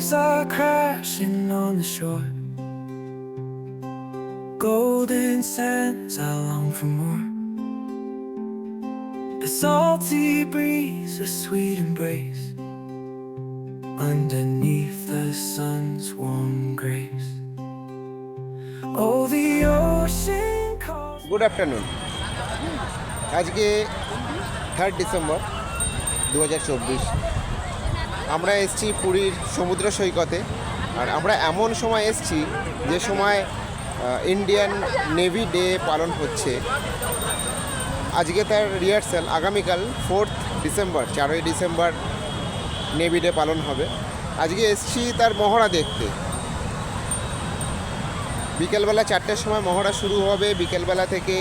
Waves are crashing on the shore. Golden sands, I long for more. A salty breeze, a sweet embrace. Underneath the sun's warm grace. Oh, the ocean calls. Good afternoon আজকে third December দু আমরা এসছি পুরীর সমুদ্র সৈকতে। আর আমরা এমন সময় এসছি যে সময় ইন্ডিয়ান নেভি ডে পালন হচ্ছে। আজকে তার রিহার্সাল আগামীকাল ফোর্থ ডিসেম্বর চারই ডিসেম্বর নেভি ডে পালন হবে। আজকে এসছি তার মহড়া দেখতে। বিকেলবেলা চারটের সময় মহড়া শুরু হবে। বিকেলবেলা থেকে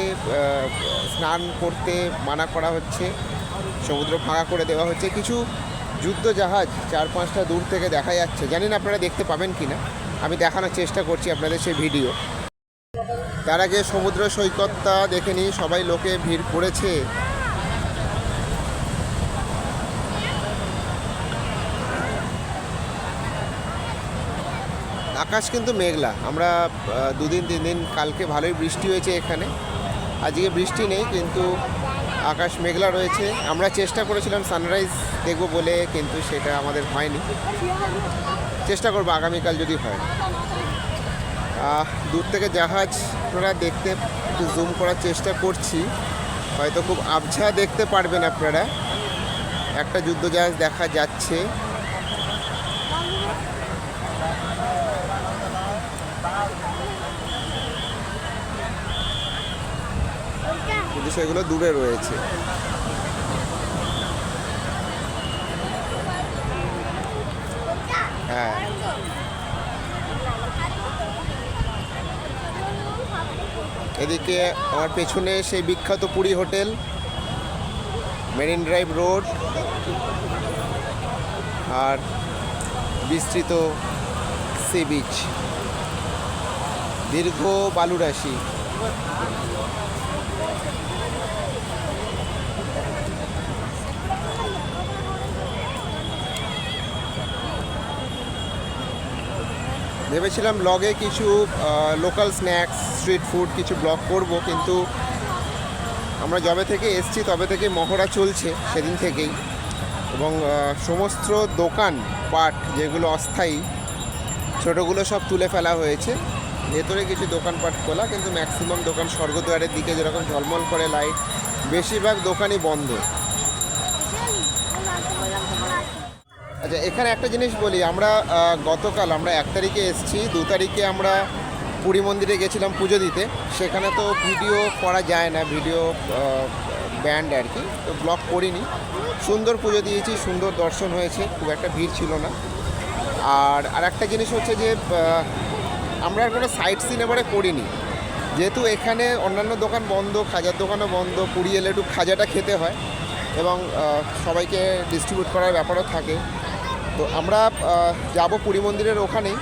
স্নান করতে মানা করা হচ্ছে। সমুদ্র ফাঁকা করে দেওয়া হচ্ছে। কিছু যুদ্ধ জাহাজ চার পাঁচটা দূর থেকে দেখা যাচ্ছে। জানেন আপনারা দেখতে পাবেন কি না আমি দেখানোর চেষ্টা করছি আপনাদের সেই ভিডিও। তার আগে সমুদ্র সৈকতটা দেখে নিই, সবাই লোকে ভিড় করেছে। আকাশ কিন্তু মেঘলা। আমরা দুদিন তিন দিন কালকে ভালোই বৃষ্টি হয়েছে এখানে। আজকে বৃষ্টি নেই, কিন্তু আকাশ মেঘলা রয়েছে। আমরা চেষ্টা করেছিলাম সানরাইজ দেখব বলে, কিন্তু সেটা আমাদের হয়নি। চেষ্টা করব আগামীকাল যদি হয়। দূর থেকে জাহাজ আপনারা দেখতে, একটু জুম করার চেষ্টা করছি। হয়তো খুব আবছা দেখতে পারবেন আপনারা। একটা যুদ্ধ জাহাজ দেখা যাচ্ছে। সেগুলো দূরে রয়েছে। হ্যাঁ। এদিকে আমার পেছনে সেই বিখ্যাত Puri hotel, marine drive road, আর বিস্তৃত সি বিচ, দীর্ঘ বালুরাশি। ভেবেছিলাম ব্লগে কিছু লোকাল স্ন্যাক্স স্ট্রিট ফুড কিছু ব্লগ করব, কিন্তু আমরা যবে থেকে এসছি তবে থেকে মহড়া চলছে সেদিন থেকেই। এবং সমস্ত দোকান পাট যেগুলো অস্থায়ী, ছোটোগুলো সব তুলে ফেলা হয়েছে। ভেতরে কিছু দোকানপাট খোলা, কিন্তু ম্যাক্সিমাম দোকান স্বর্গদ্বারের দিকে যেরকম ঝলমল করে লাইট বেশিরভাগ দোকানই বন্ধ। আচ্ছা এখানে একটা জিনিস বলি, আমরা গতকাল আমরা এক তারিখে এসেছি, দু তারিখে আমরা পুরী মন্দিরে গেছিলাম পুজো দিতে, সেখানে তো ভিডিও করা যায় না, ভিডিও ব্যান্ড আর কি, তো ব্লগ করিনি। সুন্দর পুজো দিয়েছি, সুন্দর দর্শন হয়েছে, খুব একটা ভিড় ছিল না। আর আর একটা জিনিস হচ্ছে যে আমরা আর কোনো সাইট সিন এবারে করিনি। যেহেতু এখানে অন্যান্য দোকান বন্ধ, খাজার দোকানও বন্ধ, পুরী এলে একটু খাজাটা খেতে হয় এবং সবাইকে ডিস্ট্রিবিউট করার ব্যাপারও থাকে। তো আমরা যাব পুরী মন্দিরের ওখানেই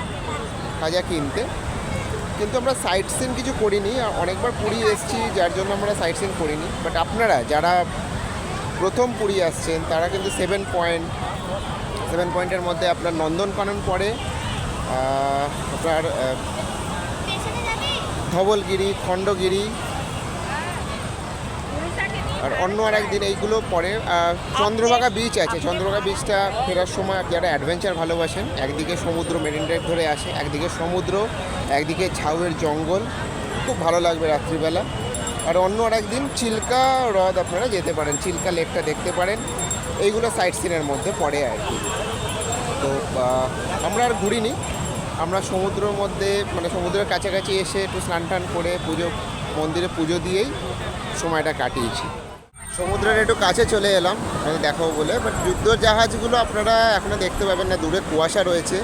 খাজা কিনতে। কিন্তু আমরা সাইট সিন কিছু করিনি। অনেকবার পুরী এসেছি, যার জন্য আমরা সাইট সিন করিনি। বাট আপনারা, যারা প্রথম পুরী আসছেন, তারা কিন্তু সেভেন পয়েন্ট সেভেন পয়েন্টের মধ্যে আপনার নন্দনকানন পড়ে আপনার ধবলগিরি, খণ্ডগিরি আর অন্য আর একদিন এইগুলো পরে চন্দ্রভাগা বিচ আছে। চন্দ্রভাগা বিচটা ফেরার সময় যারা অ্যাডভেঞ্চার ভালোবাসেন। একদিকে সমুদ্র মেরিন ড্রাইভ ধরে আসে, একদিকে সমুদ্র, একদিকে ঝাউয়ের জঙ্গল। খুব ভালো লাগবে রাত্রিবেলা। আর অন্য আর একদিন চিল্কা হ্রদ আপনারা যেতে পারেন, চিল্কা লেকটা দেখতে পারেন। এইগুলো সাইট সিনের মধ্যে পড়ে আর কি। তো আমরা আর ঘুরিনি। আমরা সমুদ্রের মধ্যে মানে সমুদ্রের কাছাকাছি এসে একটু স্নান টান করে পুজো, মন্দিরে পুজো দিয়েই সময়টা কাটিয়েছি। সমুদ্রের একটু কাছে চলে এলাম আপনাদের দেখাবো বলে। বাট যুদ্ধ জাহাজগুলো আপনারা এখনও দেখতে পাবেন না, দূরে কুয়াশা রয়েছে।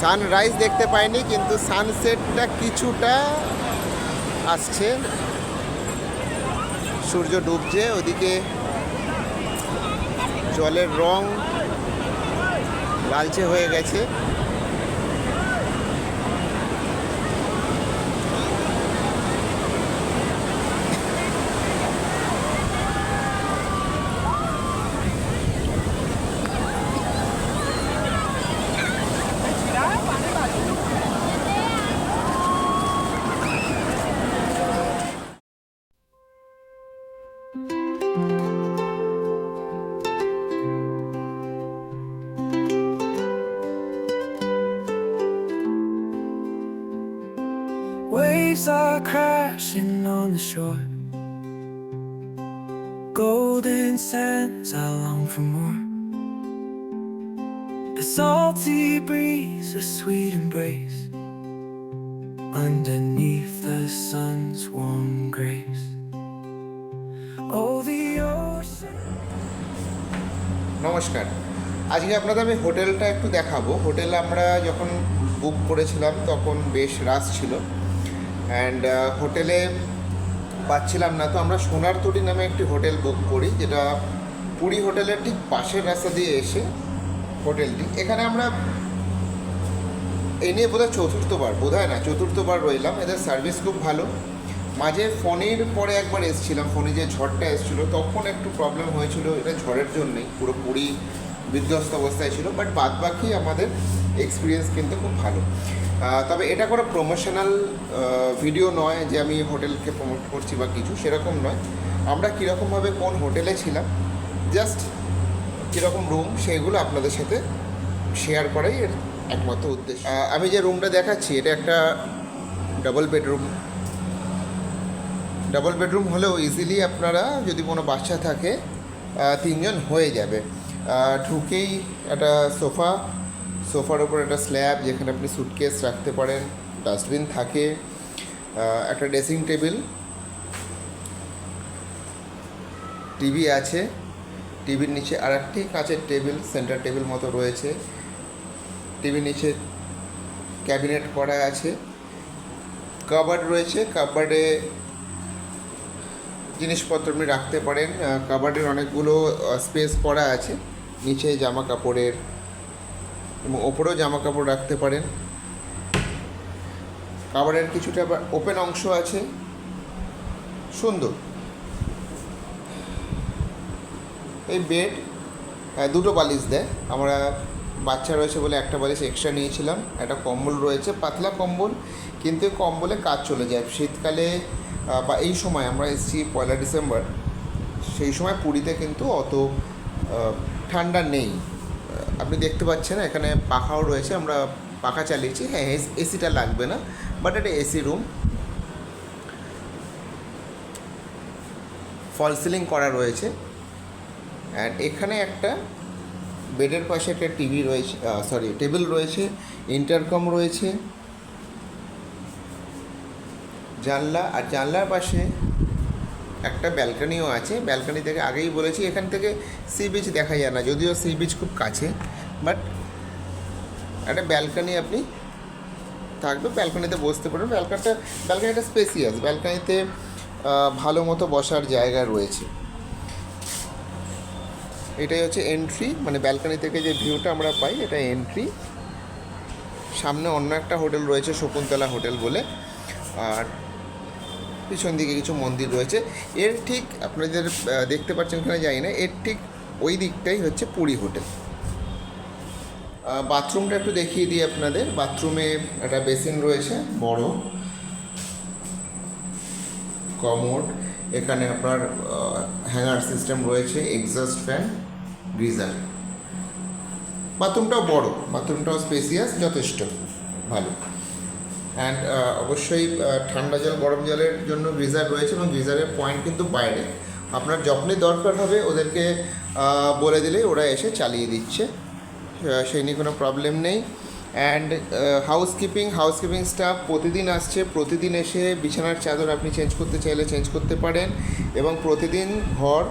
সানরাইজ দেখতে পাইনি, কিন্তু সানসেটটা কিছুটা আসছে। সূর্য ডুবছে, ওদিকে জলের রং লালচে হয়ে গেছে। Are crashing on the shore. Golden sands, I long for more. The salty breeze, a sweet embrace. Underneath the sun's warm grace. Oh, the ocean. নমস্কার আজকে আপনাদের আমি হোটেলটা একটু দেখাবো হোটেল আমরা যখন বুক করেছিলাম তখন বেশ রাশ ছিল অ্যান্ড হোটেলে পাচ্ছিলাম না। তো আমরা সোনার তরি নামে একটি হোটেল বুক করি, যেটা পুরী হোটেলের ঠিক পাশের রাস্তা দিয়ে এসে হোটেলটি এখানে আমরা এ নিয়ে বোধহয় চতুর্থবার, বোধহয় না, চতুর্থবার রইলাম। এদের সার্ভিস খুব ভালো। মাঝে ফোনের পরে একবার এসেছিলাম। ফোনে যে ঝড়টা এসেছিল, তখন একটু প্রবলেম হয়েছিল, এটা ঝড়ের জন্যই। পুরো পুরি বিধ্বস্ত অবস্থায় ছিল বাট বাদ বাকি আমাদের এক্সপিরিয়েন্স কিন্তু খুব ভালো। তবে এটা কোনো প্রমোশনাল ভিডিও নয় যে আমি হোটেলকে প্রমোট করছি বা কিছু, সেরকম নয়। আমরা কীরকমভাবে কোন হোটেলে ছিলাম জাস্ট কীরকম রুম সেগুলো আপনাদের সাথে শেয়ার করাই এর একমাত্র উদ্দেশ্য। আমি যে রুমটা দেখাচ্ছি, এটা একটা ডাবল বেডরুম ডাবল বেডরুম হলেও ইজিলি আপনারা, যদি কোনো বাচ্চা থাকে তিনজন হয়ে যাবে। ঢুকেই একটা সোফা সোফার উপর একটা স্ল্যাব যেখানে আপনি সুটকেস রাখতে পারেন ডাস্টবিন থাকে একটা ড্রেসিং টেবিল টিভি আছে টিভির নিচে আর একটি কাঁচের টেবিল সেন্টার টেবিল মতো রয়েছে। টিভির নিচে ক্যাবিনেট করা আছে। কাবার্ড রয়েছে কাবার্ডে জিনিসপত্র আপনি রাখতে পারেন। কাবার্ডের অনেকগুলো স্পেস করা আছে। নিচে জামা কাপড়ের এবং ওপরেও জামা কাপড় রাখতে পারেন। কাবার্ডের কিছুটা ওপেন অংশ আছে। সুন্দর। এই বেড দুটো বালিশ দেয়। আমরা বাচ্চা রয়েছে বলে একটা বালিশ এক্সট্রা নিয়েছিলাম। একটা কম্বল রয়েছে, পাতলা কম্বল। কিন্তু কম্বলে কাজ চলে যায়। শীতকালে বা এই সময় আমরা এসেছি পয়লা ডিসেম্বর। সেই সময় পুরীতে কিন্তু অত ঠান্ডা নেই। আপনি দেখতে পাচ্ছেন, এখানে পাখাও রয়েছে, আমরা পাখা চালিয়েছি। হ্যাঁ এসিটা লাগবে না বাট এটা এসি রুম। ফল সিলিং করা রয়েছে। অ্যান্ড এখানে একটা বেডের পাশে একটা টিভি রয়েছে সরি টেবিল রয়েছে ইন্টারকম রয়েছে, জানলা, আর জানলার পাশে একটা ব্যালকানিও আছে। ব্যালকানি থেকে আগেই বলেছি, এখান থেকে সি বিচ দেখা যায় না, যদিও সি বিচ খুব কাছে। বাট একটা ব্যালকানি আপনি থাকবে ব্যালকানিতে বসতে পারবেন। ব্যালকানিটা ব্যালকানিটা স্পেসিয়াস ব্যালকানিতে ভালো মতো বসার জায়গা রয়েছে। এটাই হচ্ছে এন্ট্রি মানে ব্যালকনি থেকে যে ভিউটা আমরা পাই, এটা এন্ট্রি সামনে অন্য একটা হোটেল রয়েছে, শকুন্তলা হোটেল বলে। আর পিছন দিকে কিছু মন্দির রয়েছে। এর ঠিক আপনাদের দেখতে পাচ্ছেন কিনা জানি না, এর ঠিক ওই দিকটাই হচ্ছে পুরী হোটেল। বাথরুমটা একটু দেখিয়ে দিই আপনাদের। বাথরুমে একটা বেসিন রয়েছে, বড়। কমোড। এখানে আপনার হ্যাঙ্গার সিস্টেম রয়েছে, এক্সস্ট ফ্যান গ্রিজার বাথরুমটাও বড়, বাথরুমটাও স্পেসিয়াস, যথেষ্ট, ভালো। অ্যান্ড অবশ্যই ঠান্ডা জল, গরম জলের জন্য গিজার রয়েছে এবং গিজারের পয়েন্ট কিন্তু বাইরে। আপনার যখনই দরকার হবে, ওদেরকে বলে দিলেই ওরা এসে চালিয়ে দিচ্ছে। সেই নিয়ে কোনো প্রবলেম নেই। অ্যান্ড হাউসকিপিং হাউসকিপিং স্টাফ প্রতিদিন আসছে, প্রতিদিন এসে বিছানার চাদর আপনি চেঞ্জ করতে চাইলে চেঞ্জ করতে পারেন এবং প্রতিদিন ঘর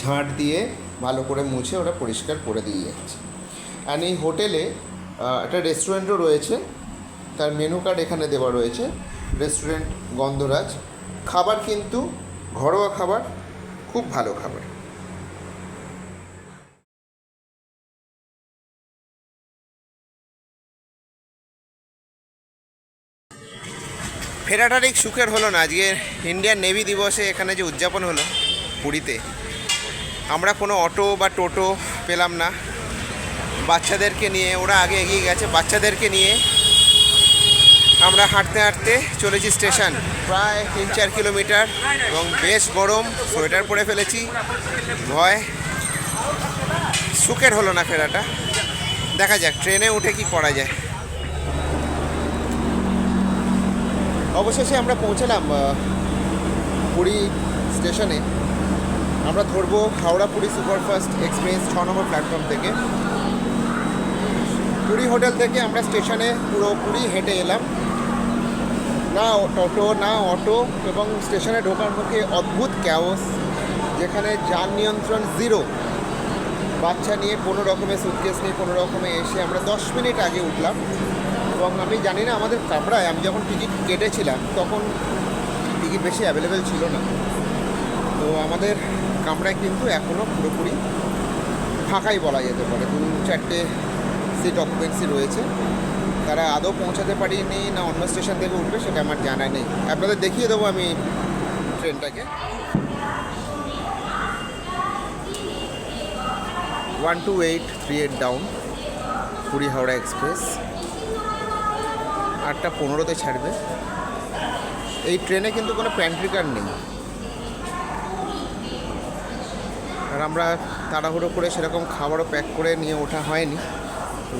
ঝাঁট দিয়ে ভালো করে মুছে ওরা পরিষ্কার করে দিয়ে যাচ্ছে। অ্যান্ড এই হোটেলে একটা রেস্টুরেন্টও রয়েছে। তার মেনু কার্ড এখানে দেওয়া রয়েছে রেস্টুরেন্ট গন্ধরাজ। খাবার কিন্তু ঘরোয়া খাবার, খুব ভালো খাবার। ফেরাটা ঠিক সুখের হলো না, আজকে ইন্ডিয়ান নেভি দিবসে এখানে যে উদযাপন হলো পুরীতে, আমরা কোনো অটো বা টোটো পেলাম না। বাচ্চাদেরকে নিয়ে, ওরা আগে এগিয়ে গেছে, বাচ্চাদেরকে নিয়ে আমরা হাঁটতে হাঁটতে চলেছি স্টেশন। প্রায় তিন চার কিলোমিটার এবং বেশ গরম, সোয়েটার পরে ফেলেছি। ভয়। সুখের হলো না ফেরাটা। দেখা যাক, ট্রেনে উঠে কি করা যায়। অবশেষে আমরা পৌঁছালাম পুরী স্টেশনে। আমরা ধরবো হাওড়া পুরী সুপারফাস্ট এক্সপ্রেস ছ নম্বর প্ল্যাটফর্ম থেকে। পুরী হোটেল থেকে আমরা স্টেশনে পুরো পুরী হেঁটে এলাম। না টোটো না অটো এবং স্টেশনে ঢোকার মুখে অদ্ভুত ক্যাওস যেখানে যান নিয়ন্ত্রণ জিরো বাচ্চা নিয়ে কোনো রকমের সুটকেস নিয়ে কোনো রকমে এসে আমরা দশ মিনিট আগে উঠলাম এবং আমি জানি না আমাদের কামরায় আমি যখন টিকিট কেটেছিলাম তখন টিকিট বেশি অ্যাভেলেবেল ছিল না। তো আমাদের কামরায় কিন্তু এখনও পুরোপুরি ফাঁকাই বলা যেতে পারে। দু চারটে সিট অকুপেন্সি রয়েছে। তারা আদৌ পৌঁছাতে পারিনি না অন্য স্টেশন থেকে উঠবে সেটা আমার জানা নেই। আপনাদের দেখিয়ে দেবো আমি ট্রেনটাকে। One two eight three eight down Puri Howrah express. আটটা পনেরোতে ছাড়বে। এই ট্রেনে কিন্তু কোনো প্যান্ট্রি কার নেই। আর আমরা তাড়াহুড়ো করে সেরকম খাবারও প্যাক করে নিয়ে ওঠা হয়নি।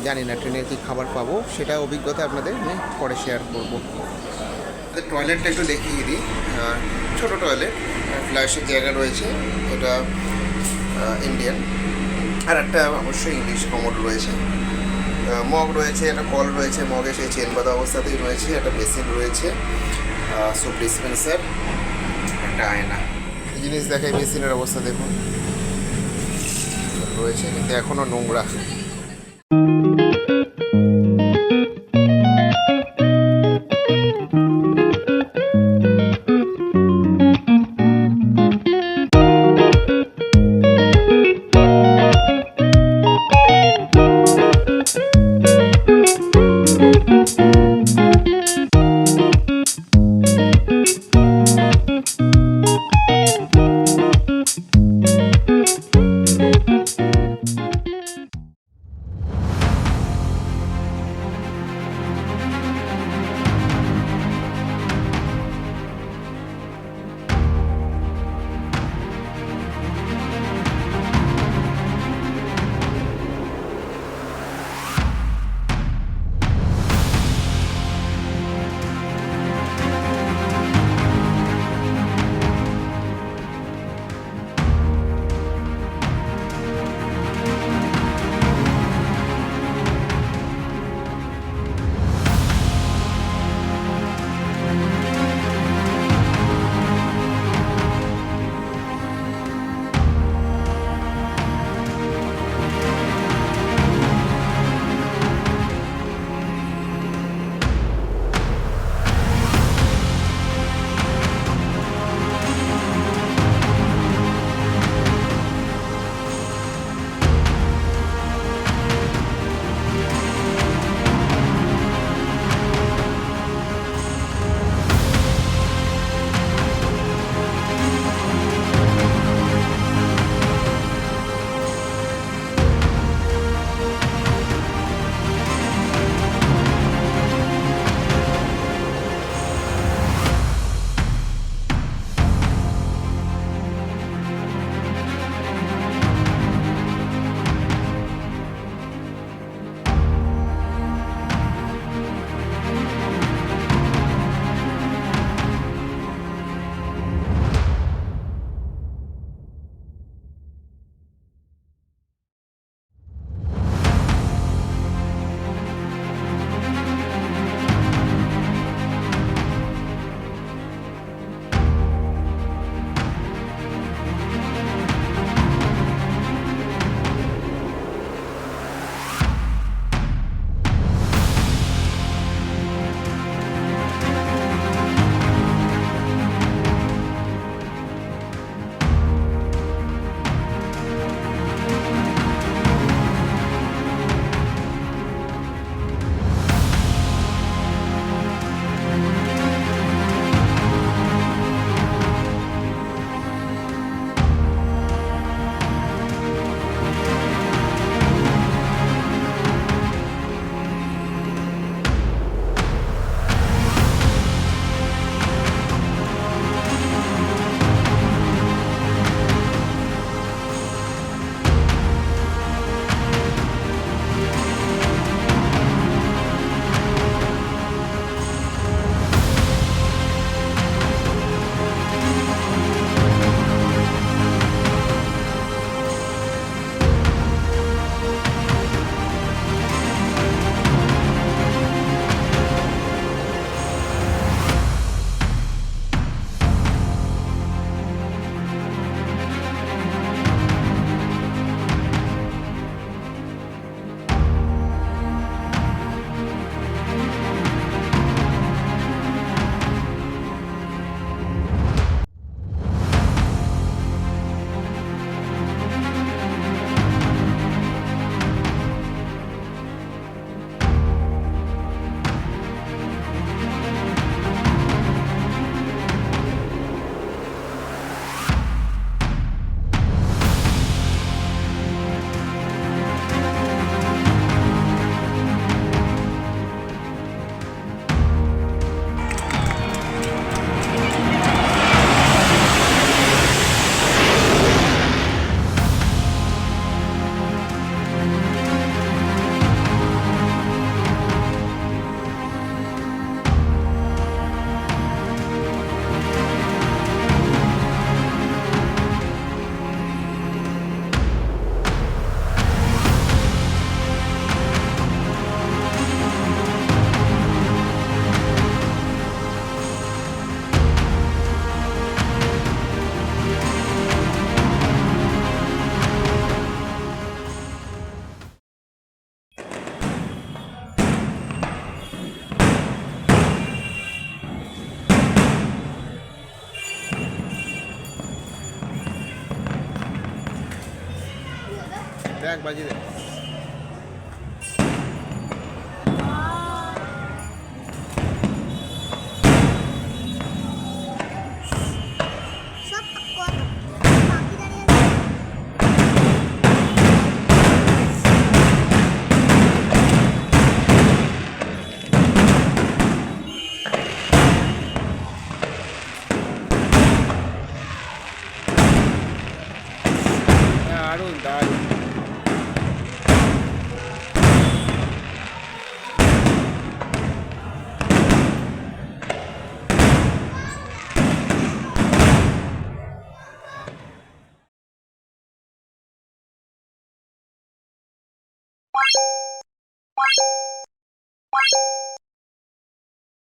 জানি না ট্রেনের কী খাবার পাবো, সেটা অভিজ্ঞতা আপনাদের আমি পরে শেয়ার করব। টয়লেটটা একটু দেখিয়ে দিই। ছোট টয়লেট ফ্ল্যাশের জায়গা রয়েছে, এটা ইন্ডিয়ান আর একটা অবশ্যই ইংলিশ কমোড রয়েছে। মগ রয়েছে, একটা কল রয়েছে মগে সেই চেন বাঁধা অবস্থাতেই রয়েছে, একটা বেসিন রয়েছে সুপ ডিসপেন্সার একটা আয়না। এই জিনিস দেখাই বেসিনের অবস্থা দেখুন। রয়েছে, কিন্তু এখনও নোংরা। দেখ বাজি দেখ